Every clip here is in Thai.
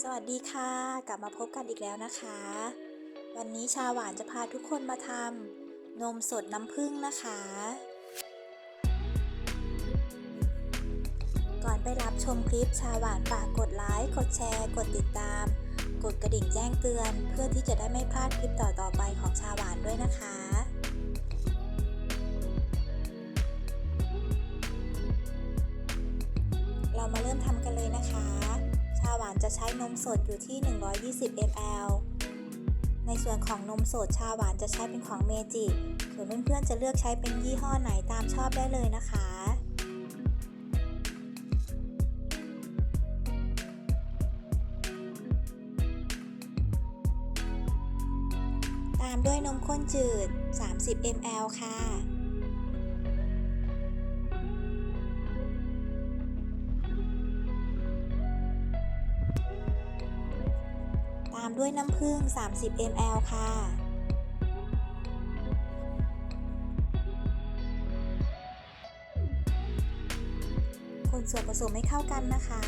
สวัสดีค่ะ กลับมาพบกันอีกแล้วนะคะ วันนี้ชาหวานจะพาทุกคนมาทำนมสดน้ำผึ้งนะคะ ก่อนไปรับชมคลิปชาหวานฝากกดไลค์ กดแชร์ กดติดตาม กดกระดิ่งแจ้งเตือน เพื่อที่จะได้ไม่พลาดคลิปต่อๆไปของชาหวานด้วยนะคะเรามาเริ่มทำกันเลยนะคะ หวานจะใช้นมสดอยู่ที่ 120 ml ในส่วนของนมสดชาหวานจะใช้เป็นของเมจิส่วนเพื่อนๆจะเลือกใช้เป็นยี่ห้อไหนตามชอบได้เลยนะคะตามด้วยนมข้นจืด 30 ml ค่ะ ด้วยน้ำผึ้ง 30 ml ค่ะ คนส่วนผสมให้เข้ากันนะคะ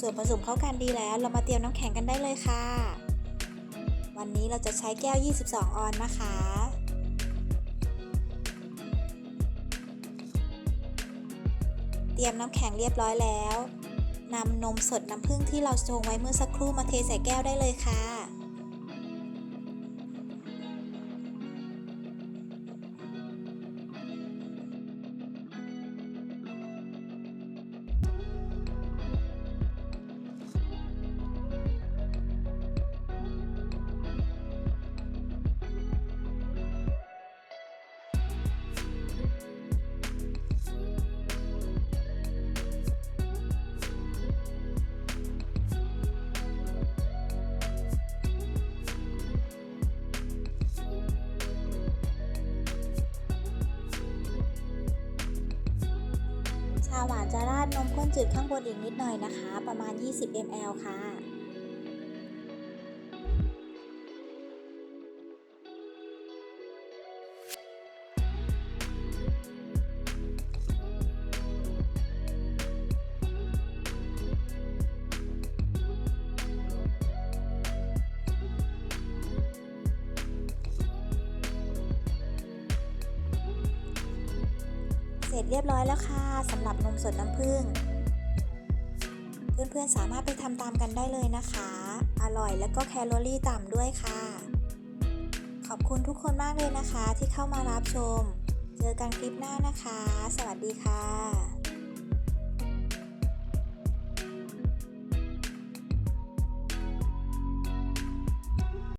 ส่วนผสมเข้ากันดีแล้วเรามาเตรียมน้ำแข็งกันได้เลยค่ะ วันนี้เราจะใช้แก้ว 22 ออนนะคะเตรียมน้ำแข็งเรียบร้อยแล้วนำนมสดน้ำผึ้งที่เราชงไว้เมื่อสักครู่มาเทใส่แก้วได้เลยค่ะ หวานจะราดนมข้นจืดข้างบนอีกนิดหน่อยนะคะ ประมาณ 20 ml ค่ะ ร็จเรียบร้อยแล้วค่ะสำหรับนมสดน้ำผึ้งเพื่อนๆสามารถไปทำตามกันได้เลยนะคะ อร่อยและก็แคลอรี่ต่ำด้วยค่ะ ขอบคุณทุกคนมากเลยนะคะที่เข้ามารับชม เจอกันคลิปหน้านะคะ สวัสดีค่ะ